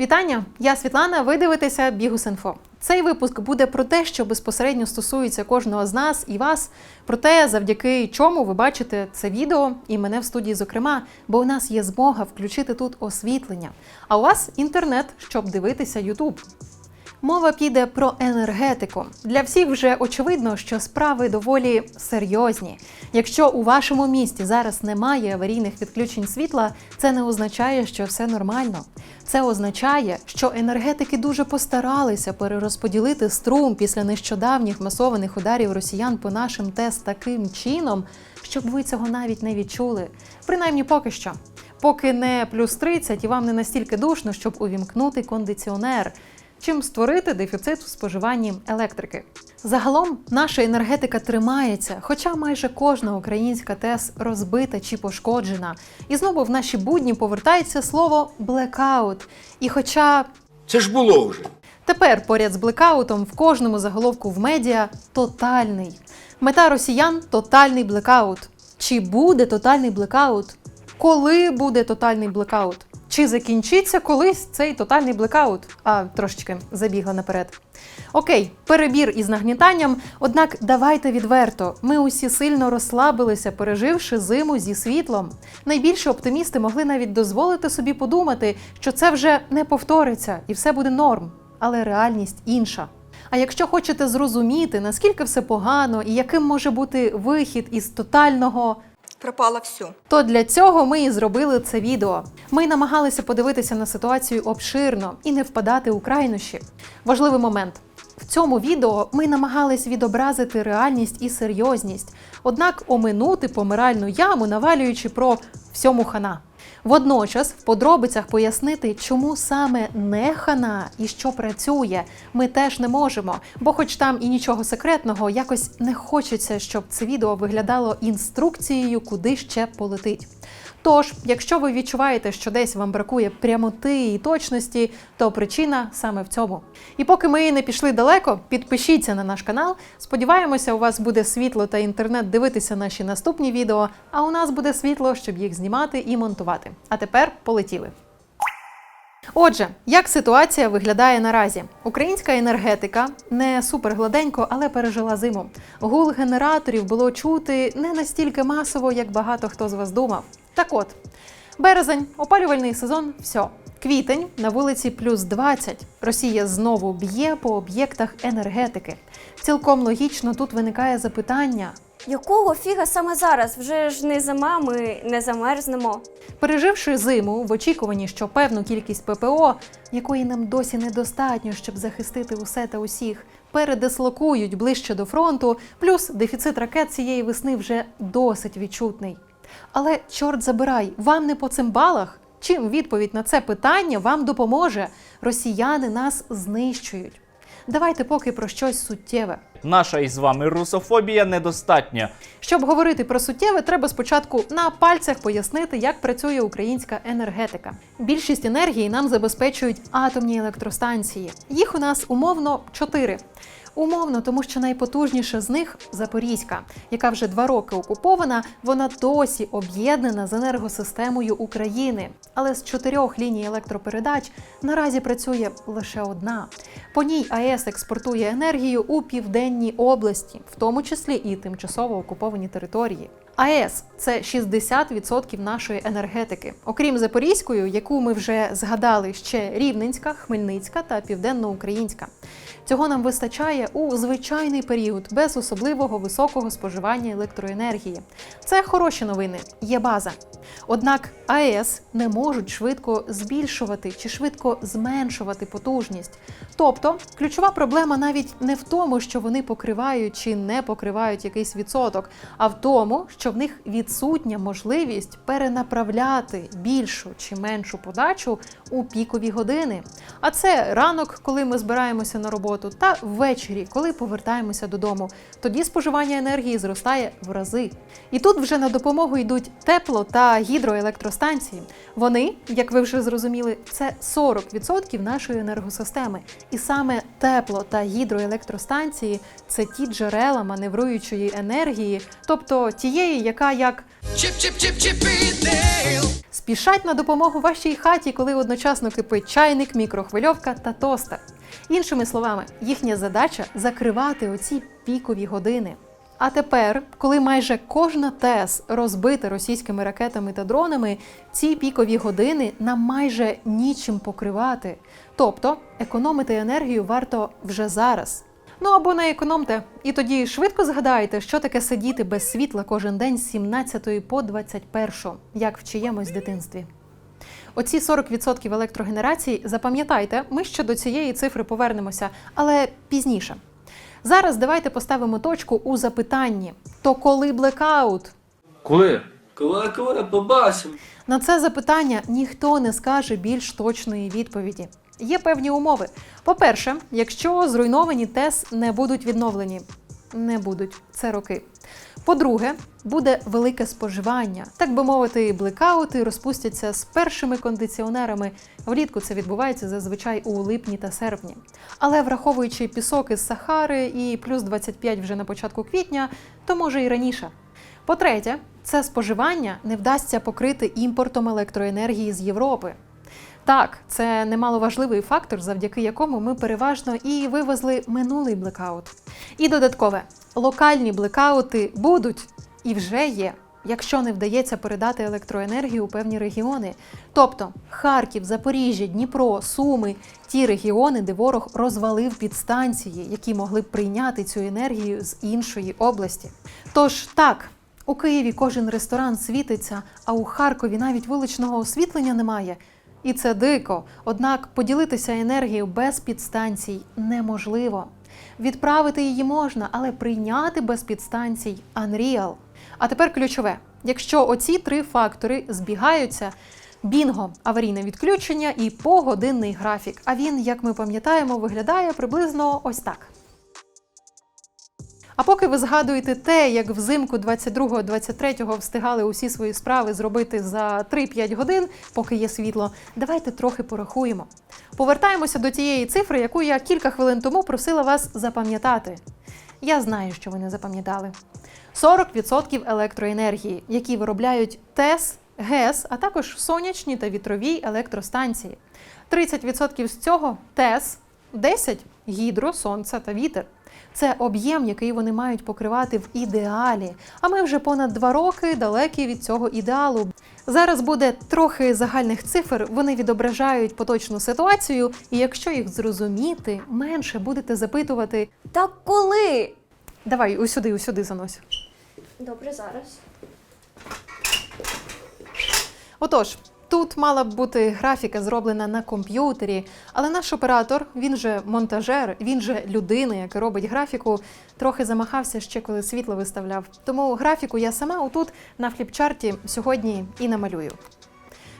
Вітання! Я Світлана. Ви дивитеся Бігус.Інфо. Цей випуск буде про те, що безпосередньо стосується кожного з нас і вас. Про те, завдяки чому ви бачите це відео і мене в студії, зокрема, бо у нас є змога включити тут освітлення. А у вас інтернет, щоб дивитися Ютуб. Мова піде про енергетику. Для всіх вже очевидно, що справи доволі серйозні. Якщо у вашому місті зараз немає аварійних відключень світла, це не означає, що все нормально. Це означає, що енергетики дуже постаралися перерозподілити струм після нещодавніх масованих ударів росіян по нашим ТЕС таким чином, щоб ви цього навіть не відчули. Принаймні поки що. Поки не плюс 30 і вам не настільки душно, щоб увімкнути кондиціонер чим створити дефіцит в споживанні електрики. Загалом наша енергетика тримається, хоча майже кожна українська ТЕС розбита чи пошкоджена. І знову в наші будні повертається слово блекаут. І хоча Це ж було вже. Тепер поряд з блекаутом в кожному заголовку в медіа тотальний. Мета росіян тотальний блекаут. Чи буде тотальний блекаут? Коли буде тотальний блекаут? Чи закінчиться колись цей тотальний блекаут? А трошечки забігла наперед. Окей, перебір із нагнітанням. Однак давайте відверто. Ми усі сильно розслабилися, переживши зиму зі світлом. Найбільші оптимісти могли навіть дозволити собі подумати, що це вже не повториться і все буде норм. Але реальність інша. А якщо хочете зрозуміти, наскільки все погано і яким може бути вихід із тотального пропало все. то для цього ми і зробили це відео. Ми намагалися подивитися на ситуацію обширно і не впадати у крайнощі. Важливий момент. В цьому відео ми намагались відобразити реальність і серйозність, однак оминути помиральну яму, навалюючи про всьому хана. Водночас в подробицях пояснити, чому саме не хана і що працює, ми теж не можемо. Бо, хоч там і нічого секретного, якось не хочеться, щоб це відео виглядало інструкцією, куди ще полетить. Тож, якщо ви відчуваєте, що десь вам бракує прямоти і точності, то причина саме в цьому. І поки ми не пішли далеко, підпишіться на наш канал. Сподіваємося, у вас буде світло та інтернет дивитися наші наступні відео, а у нас буде світло, щоб їх знімати і монтувати. А тепер полетіли. Отже, як ситуація виглядає наразі? Українська енергетика не супер гладенько, але пережила зиму. Гул генераторів було чути не настільки масово, як багато хто з вас думав. Так от, березень, опалювальний сезон, все. Квітень на вулиці плюс 20. Росія знову б'є по об'єктах енергетики. Цілком логічно тут виникає запитання: Якого фіга саме зараз? Вже ж не зима, ми не замерзнемо. Переживши зиму в очікуванні, що певну кількість ППО, якої нам досі недостатньо, щоб захистити усе та усіх, передислокують ближче до фронту, плюс дефіцит ракет цієї весни вже досить відчутний. Але чорт забирай, вам не по цим балах? Чим відповідь на це питання вам допоможе? Росіяни нас знищують. Давайте поки про щось суттєве. Наша із вами русофобія недостатня. Щоб говорити про суттєве, треба спочатку на пальцях пояснити, як працює українська енергетика. Більшість енергії нам забезпечують атомні електростанції. Їх у нас умовно чотири. Умовно, тому що найпотужніша з них Запорізька, яка вже два роки окупована, вона досі об'єднана з енергосистемою України. Але з чотирьох ліній електропередач наразі працює лише одна. По ній АЕС експортує енергію у південній області, в тому числі і тимчасово окуповані території. АЕС це 60% нашої енергетики, окрім Запорізької, яку ми вже згадали ще Рівненська, Хмельницька та Південноукраїнська. Цього нам вистачає у звичайний період без особливого високого споживання електроенергії. Це хороші новини, є база. Однак АЕС не можуть швидко збільшувати чи швидко зменшувати потужність. Тобто, ключова проблема навіть не в тому, що вони покривають чи не покривають якийсь відсоток, а в тому, що в них відсутня можливість перенаправляти більшу чи меншу подачу у пікові години. А це ранок, коли ми збираємося на роботу, та ввечері, коли повертаємося додому. Тоді споживання енергії зростає в рази. І тут вже на допомогу йдуть тепло та гідроелектростанції. Вони, як ви вже зрозуміли, це 40% нашої енергосистеми. І саме тепло та гідроелектростанції це ті джерела маневруючої енергії, тобто тієї, яка як спішать на допомогу вашій хаті, коли одночасно кипить чайник, мікрохвильовка та тостер. Іншими словами, їхня задача закривати оці пікові години. А тепер, коли майже кожна ТЕС розбита російськими ракетами та дронами, ці пікові години нам майже нічим покривати. Тобто економити енергію варто вже зараз. Ну або не економте, і тоді швидко згадаєте, що таке сидіти без світла кожен день з 17 по 21, як в чиємусь дитинстві. Оці 40% електрогенерації, запам'ятайте, ми ще до цієї цифри повернемося, але пізніше. Зараз давайте поставимо точку у запитанні: то коли блекаут? Коли? Коли, коли, побачимо. На це запитання ніхто не скаже більш точної відповіді. Є певні умови. По-перше, якщо зруйновані ТЕС не будуть відновлені, не будуть це роки. По-друге, буде велике споживання, так би мовити, блекаути розпустяться з першими кондиціонерами. Влітку це відбувається зазвичай у липні та серпні. Але враховуючи пісок із Сахари і плюс 25 вже на початку квітня, то може і раніше. По-третє, це споживання не вдасться покрити імпортом електроенергії з Європи. Так, це немаловажливий фактор, завдяки якому ми переважно і вивезли минулий блекаут. І додаткове, локальні блекаути будуть і вже є, якщо не вдається передати електроенергію у певні регіони. Тобто Харків, Запоріжжя, Дніпро, Суми ті регіони, де ворог розвалив підстанції, які могли б прийняти цю енергію з іншої області. Тож так, у Києві кожен ресторан світиться, а у Харкові навіть вуличного освітлення немає. І це дико. Однак поділитися енергією без підстанцій неможливо. Відправити її можна, але прийняти без підстанцій unreal. А тепер ключове: якщо оці три фактори збігаються. Бінго, аварійне відключення і погодинний графік. А він, як ми пам'ятаємо, виглядає приблизно ось так. А поки ви згадуєте те, як взимку 22-23 встигали усі свої справи зробити за 3-5 годин, поки є світло, давайте трохи порахуємо. Повертаємося до тієї цифри, яку я кілька хвилин тому просила вас запам'ятати. Я знаю, що ви не запам'ятали. 40% електроенергії, які виробляють ТЕС, ГЕС, а також сонячні та вітрові електростанції. 30% з цього ТЕС, 10 гідро, сонце та вітер. Це об'єм, який вони мають покривати в ідеалі. А ми вже понад два роки далекі від цього ідеалу. Зараз буде трохи загальних цифр. Вони відображають поточну ситуацію, і якщо їх зрозуміти, менше будете запитувати: Так коли? давай усюди, усюди занось. Добре, зараз. Отож, тут мала б бути графіка зроблена на комп'ютері, але наш оператор, він же монтажер, він же людина, яка робить графіку, трохи замахався ще коли світло виставляв. Тому графіку я сама отут на фліпчарті сьогодні і намалюю.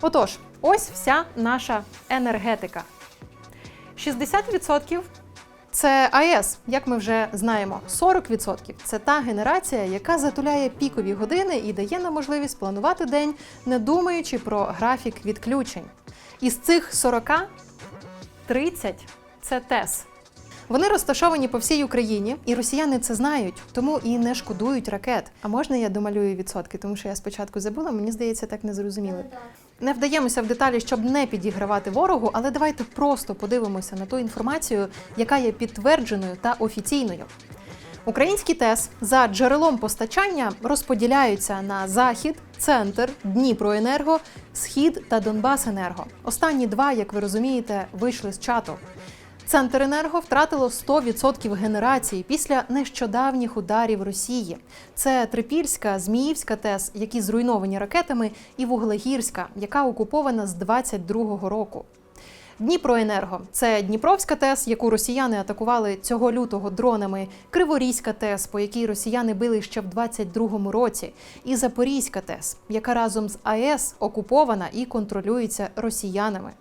Отож, ось вся наша енергетика. 60% це АЕС, як ми вже знаємо. 40% це та генерація, яка затуляє пікові години і дає нам можливість планувати день, не думаючи про графік відключень. Із цих 40 30 це ТЕС. Вони розташовані по всій Україні, і росіяни це знають, тому і не шкодують ракет. А можна я домалюю відсотки, тому що я спочатку забула, мені здається, так не зрозуміли. Не вдаємося в деталі, щоб не підігравати ворогу, але давайте просто подивимося на ту інформацію, яка є підтвердженою та офіційною. Українські ТЕС за джерелом постачання розподіляються на захід, центр, Дніпроенерго, Схід та Донбасенерго. Останні два, як ви розумієте, вийшли з чату. Центренерго втратило 100% генерації після нещодавніх ударів Росії. Це Трипільська, Зміївська ТЕС, які зруйновані ракетами, і Вуглегірська, яка окупована з 22-го року. Дніпроенерго це Дніпровська ТЕС, яку росіяни атакували цього лютого дронами, Криворізька ТЕС, по якій росіяни били ще в 22-му році, і Запорізька ТЕС, яка разом з АЕС окупована і контролюється росіянами.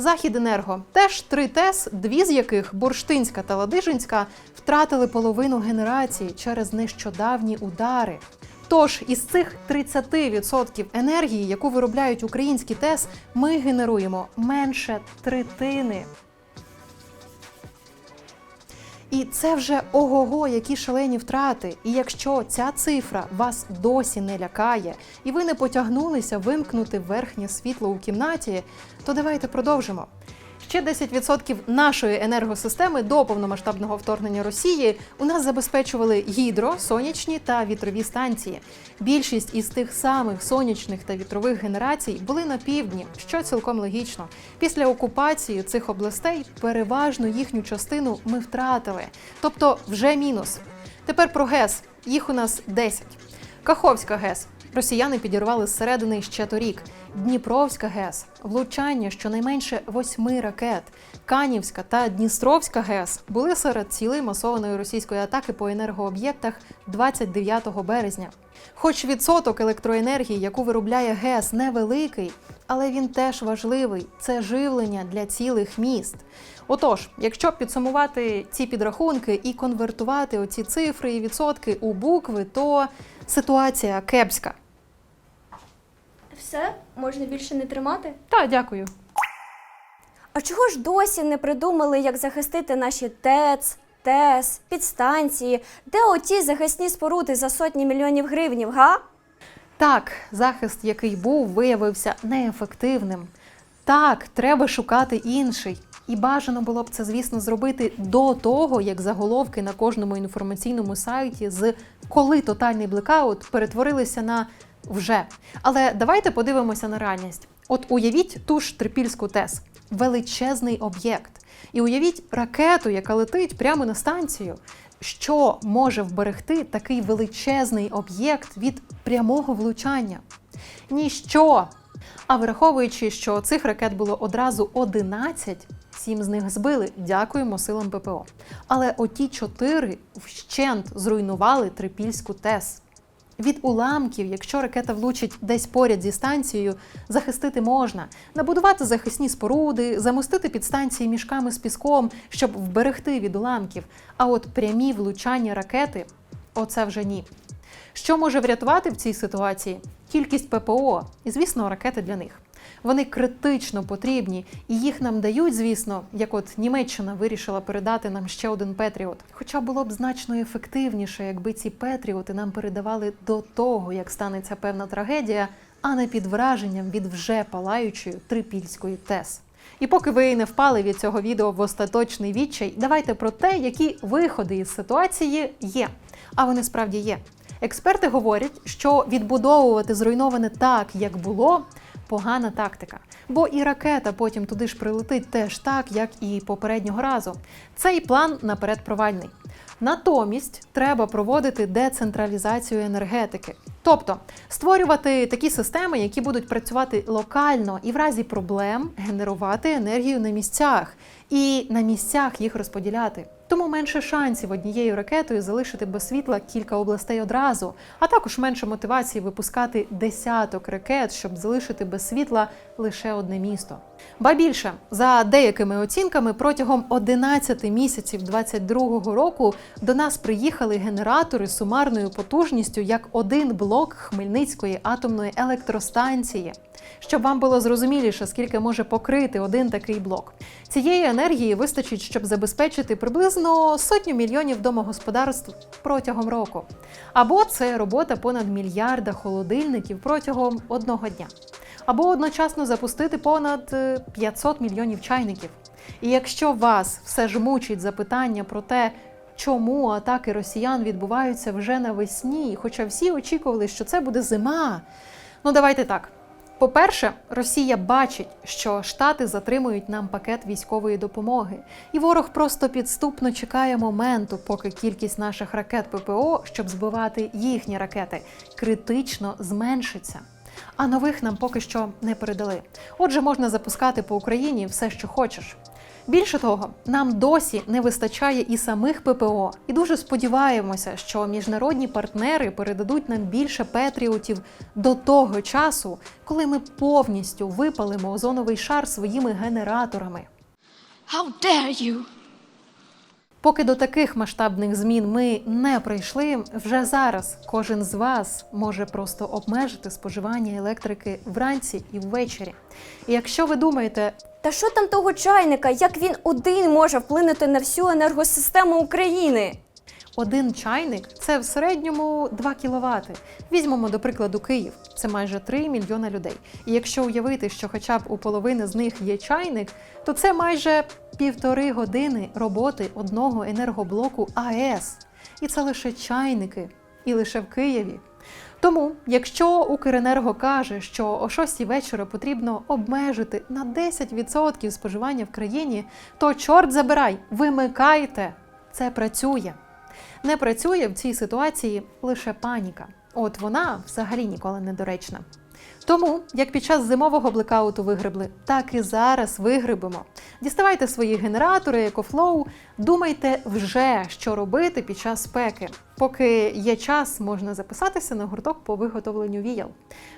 Західенерго теж три ТЕС, дві з яких Бурштинська та Ладижинська втратили половину генерації через нещодавні удари. Тож із цих 30% енергії, яку виробляють українські ТЕС, ми генеруємо менше третини. І це вже ого-го, які шалені втрати. І якщо ця цифра вас досі не лякає, і ви не потягнулися вимкнути верхнє світло у кімнаті, то давайте продовжимо. Ще 10% нашої енергосистеми до повномасштабного вторгнення Росії у нас забезпечували гідро, сонячні та вітрові станції. Більшість із тих самих сонячних та вітрових генерацій були на півдні, що цілком логічно. Після окупації цих областей переважно їхню частину ми втратили, тобто вже мінус. Тепер про ГЕС. Їх у нас 10. Каховська ГЕС. Росіяни підірвали зсередини ще торік. Дніпровська ГЕС, влучання щонайменше восьми ракет. Канівська та Дністровська ГЕС були серед цілей масованої російської атаки по енергооб'єктах 29 березня. Хоч відсоток електроенергії, яку виробляє ГЕС, невеликий, але він теж важливий. Це живлення для цілих міст. Отож, якщо підсумувати ці підрахунки і конвертувати оці цифри і відсотки у букви, то ситуація кепська. Все, можна більше не тримати. Та дякую. А чого ж досі не придумали, як захистити наші ТЕЦ, ТЕС, підстанції, де оті захисні споруди за сотні мільйонів гривнів, га? Так, захист, який був, виявився неефективним. Так, треба шукати інший. І бажано було б це, звісно, зробити до того, як заголовки на кожному інформаційному сайті з коли тотальний блекаут перетворилися на вже. Але давайте подивимося на реальність. От уявіть ту ж трипільську ТЕС, величезний об'єкт. І уявіть ракету, яка летить прямо на станцію. Що може вберегти такий величезний об'єкт від прямого влучання? Ніщо. А враховуючи, що цих ракет було одразу 11, сім з них збили. Дякуємо силам ППО. Але оті чотири вщент зруйнували трипільську ТЕС. Від уламків, якщо ракета влучить десь поряд зі станцією, захистити можна, набудувати захисні споруди, замостити підстанції мішками з піском, щоб вберегти від уламків. А от прямі влучання ракети оце вже ні. Що може врятувати в цій ситуації? Кількість ППО і, звісно, ракети для них. Вони критично потрібні, і їх нам дають, звісно, як от Німеччина вирішила передати нам ще один Петріот. Хоча було б значно ефективніше, якби ці Петріоти нам передавали до того, як станеться певна трагедія, а не під враженням від вже палаючої трипільської ТЕС. І поки ви не впали від цього відео в остаточний відчай, давайте про те, які виходи із ситуації є. А вони справді є. Експерти говорять, що відбудовувати зруйноване так, як було, погана тактика. Бо і ракета потім туди ж прилетить теж так, як і попереднього разу. Цей план наперед провальний. Натомість треба проводити децентралізацію енергетики. Тобто створювати такі системи, які будуть працювати локально і в разі проблем генерувати енергію на місцях і на місцях їх розподіляти. Тому менше шансів однією ракетою залишити без світла кілька областей одразу, а також менше мотивації випускати десяток ракет, щоб залишити без світла лише одне місто. Ба більше, за деякими оцінками, протягом 11 місяців 2022 року до нас приїхали генератори сумарною потужністю як один блок Хмельницької атомної електростанції. Щоб вам було зрозуміліше, скільки може покрити один такий блок. Цієї енергії вистачить, щоб забезпечити приблизно сотню мільйонів домогосподарств протягом року. Або це робота понад мільярда холодильників протягом одного дня. Або одночасно запустити понад е, 500 мільйонів чайників. І якщо вас все ж мучить запитання про те, чому атаки росіян відбуваються вже навесні, хоча всі очікували, що це буде зима. Ну давайте так. По-перше, Росія бачить, що Штати затримують нам пакет військової допомоги, і ворог просто підступно чекає моменту, поки кількість наших ракет ППО, щоб збивати їхні ракети, критично зменшиться. А нових нам поки що не передали. Отже, можна запускати по Україні все, що хочеш. Більше того, нам досі не вистачає і самих ППО, і дуже сподіваємося, що міжнародні партнери передадуть нам більше петріотів до того часу, коли ми повністю випалимо озоновий шар своїми генераторами. How dare you! Поки до таких масштабних змін ми не прийшли, вже зараз кожен з вас може просто обмежити споживання електрики вранці і ввечері. І якщо ви думаєте, Та що там того чайника? Як він один може вплинути на всю енергосистему України? Один чайник це в середньому 2 кВт. Візьмемо до прикладу Київ. Це майже 3 мільйона людей. І якщо уявити, що хоча б у половини з них є чайник, то це майже півтори години роботи одного енергоблоку АЕС. І це лише чайники, і лише в Києві. Тому, якщо Укренерго каже, що о 6 вечора потрібно обмежити на 10% споживання в країні, то чорт забирай, вимикайте. Це працює. Не працює в цій ситуації лише паніка. От вона взагалі ніколи не доречна. Тому, як під час зимового блекауту вигребли, так і зараз вигребемо. Діставайте свої генератори, екофлоу, думайте вже, що робити під час спеки. Поки є час, можна записатися на гурток по виготовленню віял.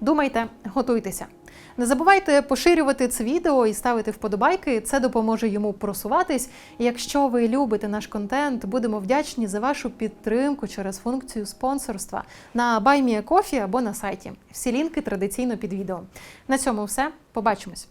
Думайте, готуйтеся. Не забувайте поширювати це відео і ставити вподобайки. Це допоможе йому просуватись. І якщо ви любите наш контент, будемо вдячні за вашу підтримку через функцію спонсорства на BuyMeACoffee або на сайті. Всі лінки традиційно під відео. На цьому все. Побачимось.